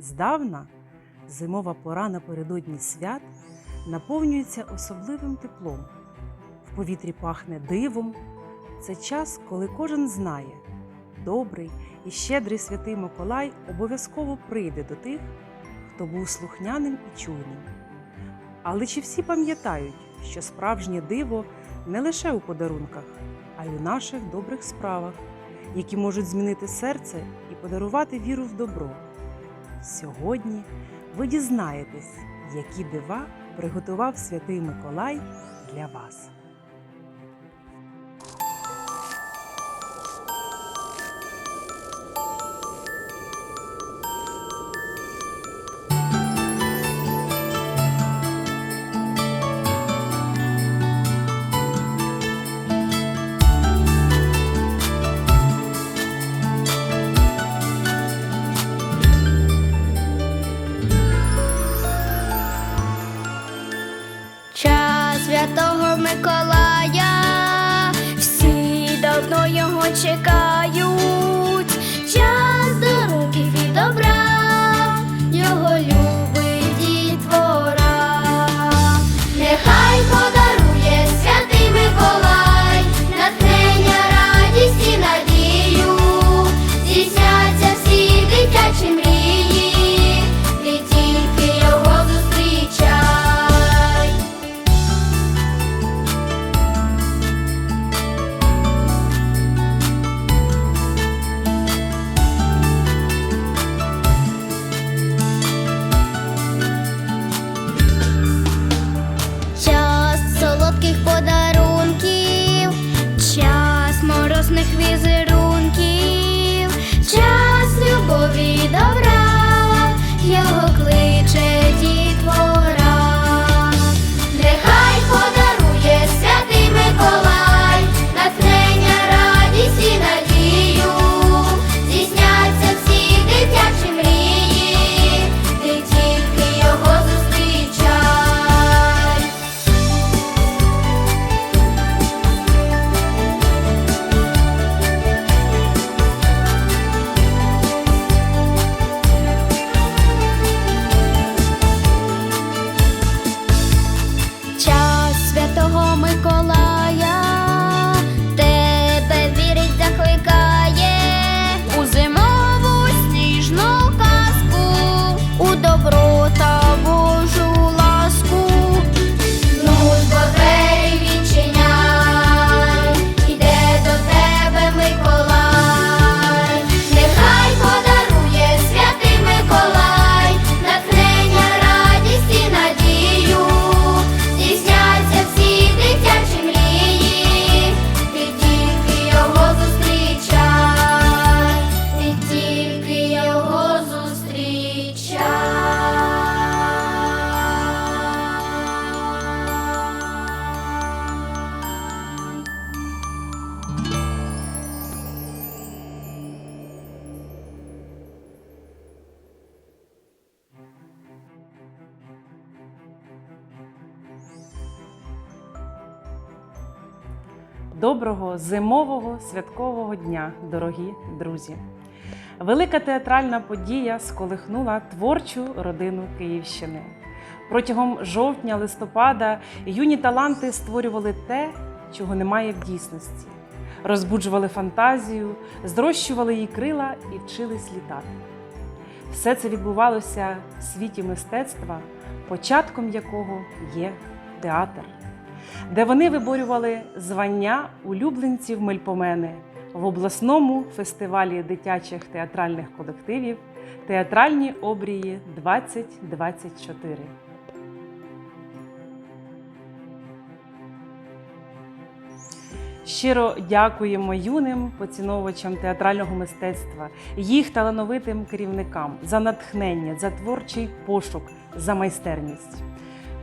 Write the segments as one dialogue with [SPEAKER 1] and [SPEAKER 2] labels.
[SPEAKER 1] Здавна зимова пора напередодні свят наповнюється особливим теплом. В повітрі пахне дивом. Це час, коли кожен знає, добрий і щедрий святий Миколай обов'язково прийде до тих, хто був слухняним і чуйним. Але чи всі пам'ятають, що справжнє диво не лише у подарунках, а й у наших добрих справах, які можуть змінити серце і подарувати віру в добро? Сьогодні ви дізнаєтесь, які дива приготував святий Миколай для вас.
[SPEAKER 2] Час святого Миколая, всі давно його чекають.
[SPEAKER 1] Доброго зимового святкового дня, дорогі друзі! Велика театральна подія сколихнула творчу родину Київщини. Протягом жовтня-листопада юні таланти створювали те, чого немає в дійсності, розбуджували фантазію, зрощували її крила і вчились літати. Все це відбувалося в світі мистецтва, початком якого є театр де вони виборювали звання улюбленців Мельпомени в обласному фестивалі дитячих театральних колективів Театральні обрії 2024. Щиро дякуємо юним поціновувачам театрального мистецтва, їх талановитим керівникам за натхнення, за творчий пошук, за майстерність.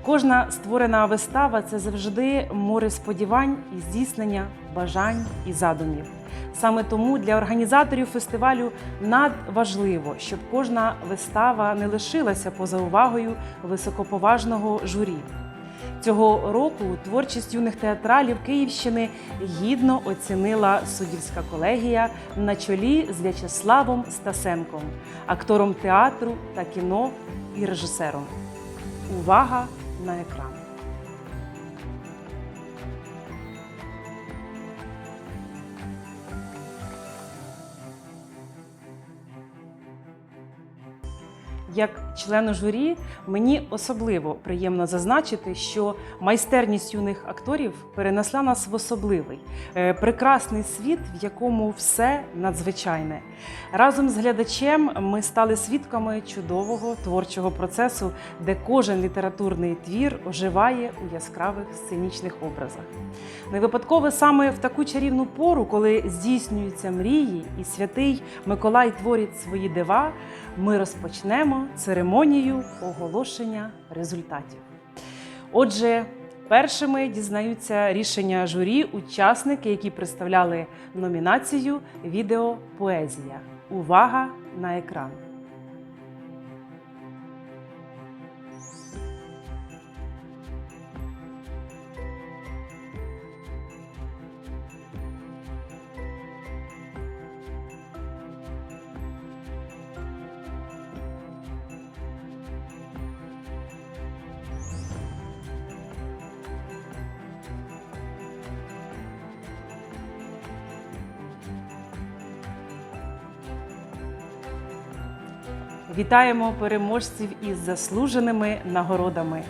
[SPEAKER 1] Кожна створена вистава це завжди море сподівань і здійснення бажань і задумів. Саме тому для організаторів фестивалю надважливо, щоб кожна вистава не лишилася поза увагою високоповажного журі. Цього року творчість юних театралів Київщини гідно оцінила суддівська колегія на чолі з В'ячеславом Стасенком, актором театру та кіно і режисером. Увага на екран! Як члену журі, мені особливо приємно зазначити, що майстерність юних акторів перенесла нас в особливий, е, прекрасний світ, в якому все надзвичайне. Разом з глядачем ми стали свідками чудового творчого процесу, де кожен літературний твір оживає у яскравих сценічних образах. Не випадково саме в таку чарівну пору, коли здійснюються мрії, і святий Миколай творить свої дива, ми розпочнемо церемонію оголошення результатів. Отже, першими дізнаються рішення журі учасники, які представляли номінацію Відео Поезія. Увага на екран! Вітаємо переможців із заслуженими нагородами.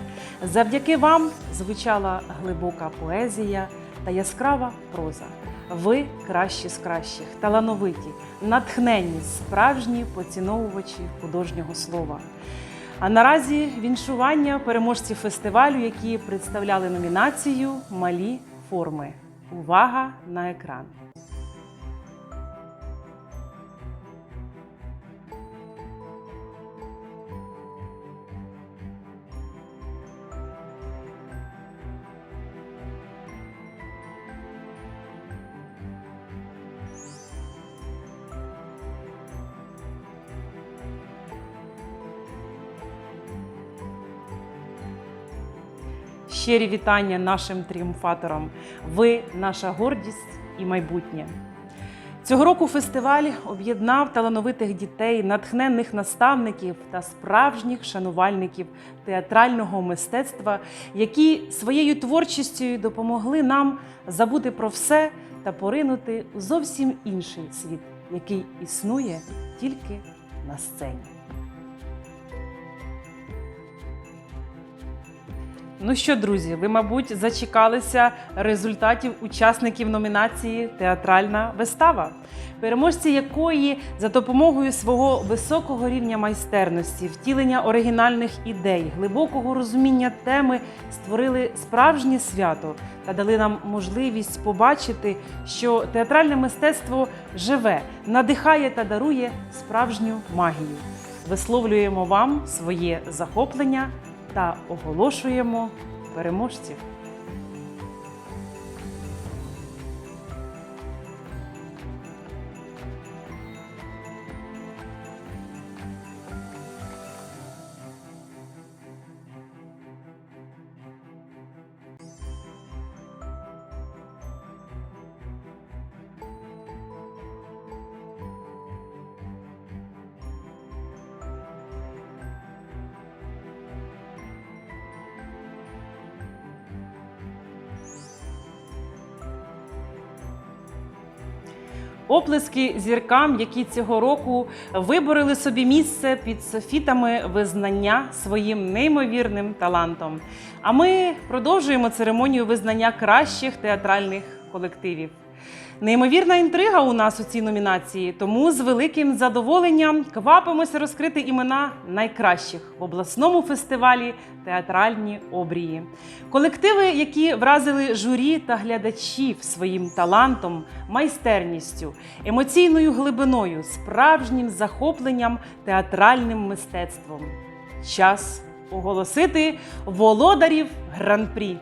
[SPEAKER 1] Завдяки вам звучала глибока поезія та яскрава проза. Ви кращі з кращих, талановиті, натхненні, справжні поціновувачі художнього слова. А наразі віншування переможців фестивалю, які представляли номінацію Малі форми. Увага на екран! Щирі вітання нашим тріумфаторам. Ви наша гордість і майбутнє. Цього року фестиваль об'єднав талановитих дітей, натхненних наставників та справжніх шанувальників театрального мистецтва, які своєю творчістю допомогли нам забути про все та поринути у зовсім інший світ, який існує тільки на сцені. Ну що, друзі, ви, мабуть, зачекалися результатів учасників номінації Театральна вистава, переможці якої за допомогою свого високого рівня майстерності, втілення оригінальних ідей, глибокого розуміння теми створили справжнє свято та дали нам можливість побачити, що театральне мистецтво живе, надихає та дарує справжню магію. Висловлюємо вам своє захоплення та оголошуємо переможців. Оплески зіркам, які цього року вибороли собі місце під софітами визнання своїм неймовірним талантом. А ми продовжуємо церемонію визнання кращих театральних колективів. Неймовірна інтрига у нас у цій номінації, тому з великим задоволенням квапимося розкрити імена найкращих в обласному фестивалі Театральні обрії. Колективи, які вразили журі та глядачів своїм талантом, майстерністю, емоційною глибиною, справжнім захопленням театральним мистецтвом. Час оголосити володарів гран-прі.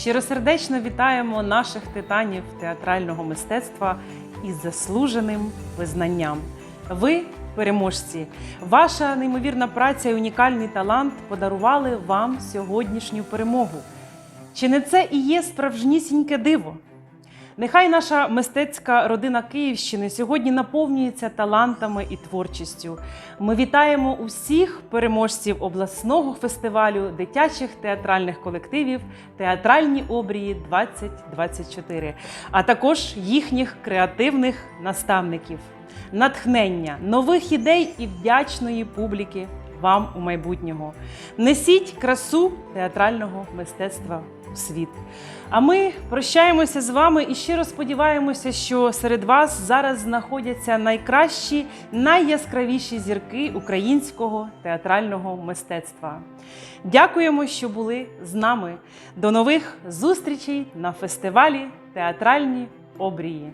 [SPEAKER 1] Щиросердечно вітаємо наших титанів театрального мистецтва із заслуженим визнанням. Ви переможці, ваша неймовірна праця і унікальний талант подарували вам сьогоднішню перемогу. Чи не це і є справжнісіньке диво? Нехай наша мистецька родина Київщини сьогодні наповнюється талантами і творчістю. Ми вітаємо усіх переможців обласного фестивалю дитячих театральних колективів Театральні обрії 2024, а також їхніх креативних наставників, натхнення, нових ідей і вдячної публіки вам у майбутнього. Несіть красу театрального мистецтва світ. А ми прощаємося з вами і щиро сподіваємося, що серед вас зараз знаходяться найкращі, найяскравіші зірки українського театрального мистецтва. Дякуємо, що були з нами. До нових зустрічей на фестивалі Театральні обрії.